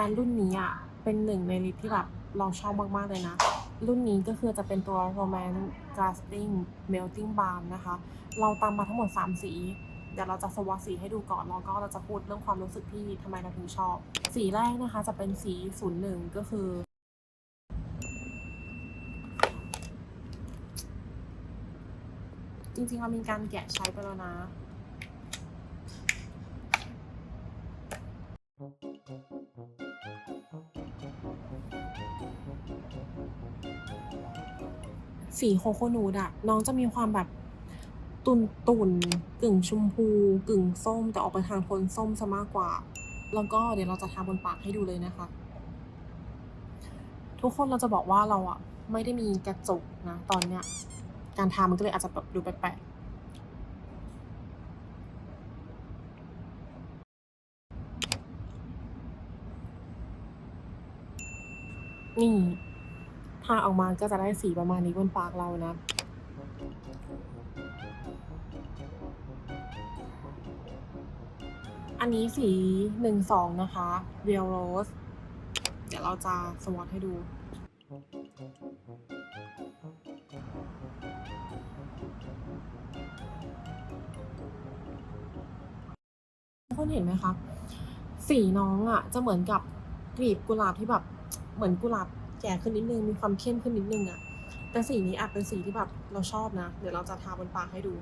มนรุ่นนี้อะเป็นหนึ่งในลิปที่แบบเราชอบมาก ๆ เลยนะ รุ่นนี้ก็คือจะเป็นตัว Romance Glasting Melting Balm นะคะ เราตามมาทั้งหมด 3 สี เดี๋ยวเราจะสวอสีให้ดูก่อน แล้วก็เราจะพูดเรื่องความรู้สึกที่ทำไมเราถึงชอบ สีแรกนะคะจะเป็นสี 01 ก็คือ จริงๆเรามีการแกะใช้ไปแล้วนะ สีโคโคนูดอะน้องจะมีความแบบตุนตุนกึ่งชมพู กึ่งส้ม แต่ออกไปทางโทนส้มซะมากกว่า แล้วก็เดี๋ยวเราจะทาบนปากให้ดูเลยนะคะ ทุกคนเราจะบอกว่าเราอะไม่ได้มีกระจกนะ ตอนเนี้ย การทามันก็เลยอาจจะแบบดูแปลกๆนี่ ทาออกมาก็จะได้สีประมาณนี้บนปากเรานะอันนี้สีหนึ่งสองนะคะ Real Rose เดี๋ยวเราจะสวอตให้ดูทุกคนเห็นไหมคะ สีน้องอะ่ะ จะเหมือนกับกลีบกุหลาบที่แบบ เหมือนกุหลาบ แก่ขึ้นนิดนึง มีความเข้มขึ้นนิดนึงอะ่ะแต่สีนี้อาจเป็นสีที่แบบเราชอบนะ เดี๋ยวเราจะทาบนปากให้ดู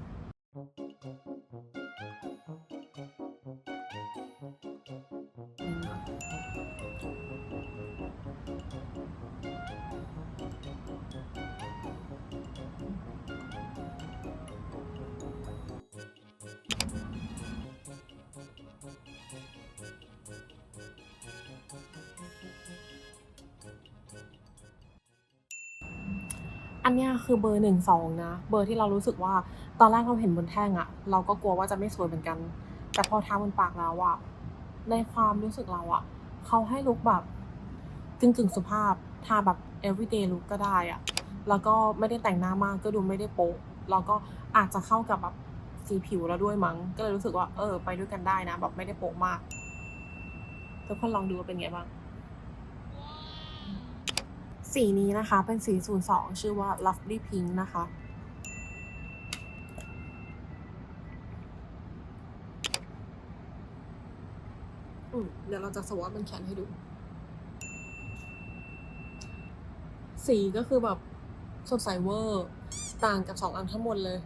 อันนี้คือเบอร์หนึ่งสองนะ เบอร์ที่เรารู้สึกว่าตอนแรกเราเห็นบนแท่งอะเราก็กลัวว่าจะไม่สวยเหมือนกัน แต่พอทาบนปากแล้วอะในความรู้สึกเราอะเขาให้ลุคแบบกึ่งกึ่งสุภาพ ทาแบบ everyday look ก็ได้อะแล้วก็ไม่ได้แต่งหน้ามากก็ดูไม่ได้โป๊ะแล้วก็อาจจะเข้ากับแบบสีผิวเราด้วยมั้ง ก็เลยรู้สึกว่าเออ ไปด้วยกันได้นะ แบบไม่ได้โป๊ะมากทุกคนลองดูว่าเป็นไงบ้าง สีนี้นะคะเป็นสี 02 ชื่อว่า Lovely Pink นะคะอืมเดี๋ยวเราจะสวอตบนแขนให้ดู สีก็คือแบบสดใสเวอร์ ต่างกับสองอันทั้งหมดเลย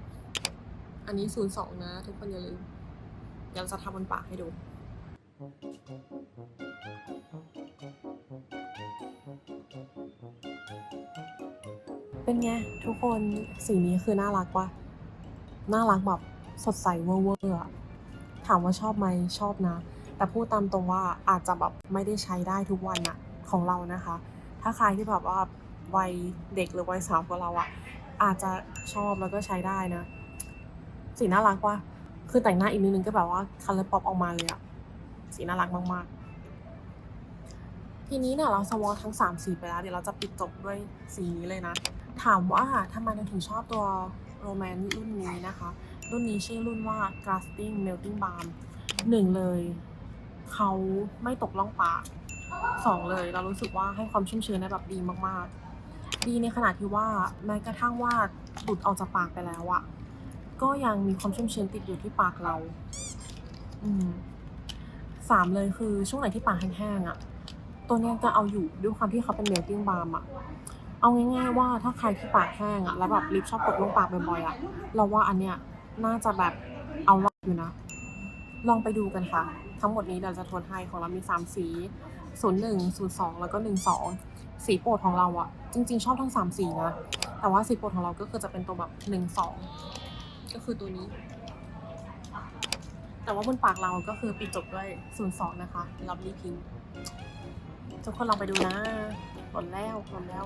อันนี้ 02 นะ ทุกคนอย่าลืมเดี๋ยวเราจะทำบนปากให้ดู เป็นไง ทุกคนสีนี้คือน่ารักปะน่ารักแบบสดใสเวอร์ๆอะถามว่าชอบไหมชอบนะ แต่พูดตามตรงว่าอาจจะแบบไม่ได้ใช้ได้ทุกวันอะของเรานะคะ ถ้าใครที่แบบว่าวัยเด็กหรือวัยสาวกว่าเราอะอาจจะชอบแล้วก็ใช้ได้นะสีน่ารักปะคือแต่งหน้าอีกนิดนึงก็แบบว่าคัลเลอร์ป๊อปออกมาเลยอะสีน่ารักมากๆ ทีนี้เนี่ยเราสวอตทั้ง 3 สีไปแล้ว เดี๋ยวเราจะปิดจบด้วยสีนี้เลยนะ ถามว่าทำไมเราถึงชอบตัวโรแมนต์รุ่นนี้นะคะ รุ่นนี้ชื่อรุ่นว่า Glasting Melting Balm หนึ่งเลย เขาไม่ตกล่องปากสองเลย เรารู้สึกว่าให้ความชุ่มชื้นได้แบบดีมากๆ ดีในขณะที่ว่าแม้กระทั่งว่าหลุดออกจากปากไปแล้วอะก็ยังมีความชุ่มชื้นติดอยู่ที่ปากเรา อืมสามเลยคือช่วงไหนที่ปากแห้งๆอะตัวเนี้ยจะเอาอยู่ด้วยความที่เขาเป็น melting balm อะ เอาง่ายๆว่าถ้าใครที่ปากแห้งอะแล้วแบบลิปชอบตกลงปากบ่อยๆอะเราว่าอันเนี้ยน่าจะแบบเอารอดอยู่นะ ลองไปดูกันค่ะ ทั้งหมดนี้เดี๋ยวจะทวนให้ของเรามี 3 สี 01 02 แล้วก็ 12 สีโปรดของเราอะจริงๆ ชอบทั้ง 3 สีนะ แต่ว่าสีโปรดของเราก็คือจะเป็นตัวแบบ 12 ก็คือตัวนี้ แต่ว่าบนปากเราก็คือปิดจบด้วย 02 นะคะ Lovely Pink ทุกคนลองไปดูนะ หล่นแล้วหล่นแล้ว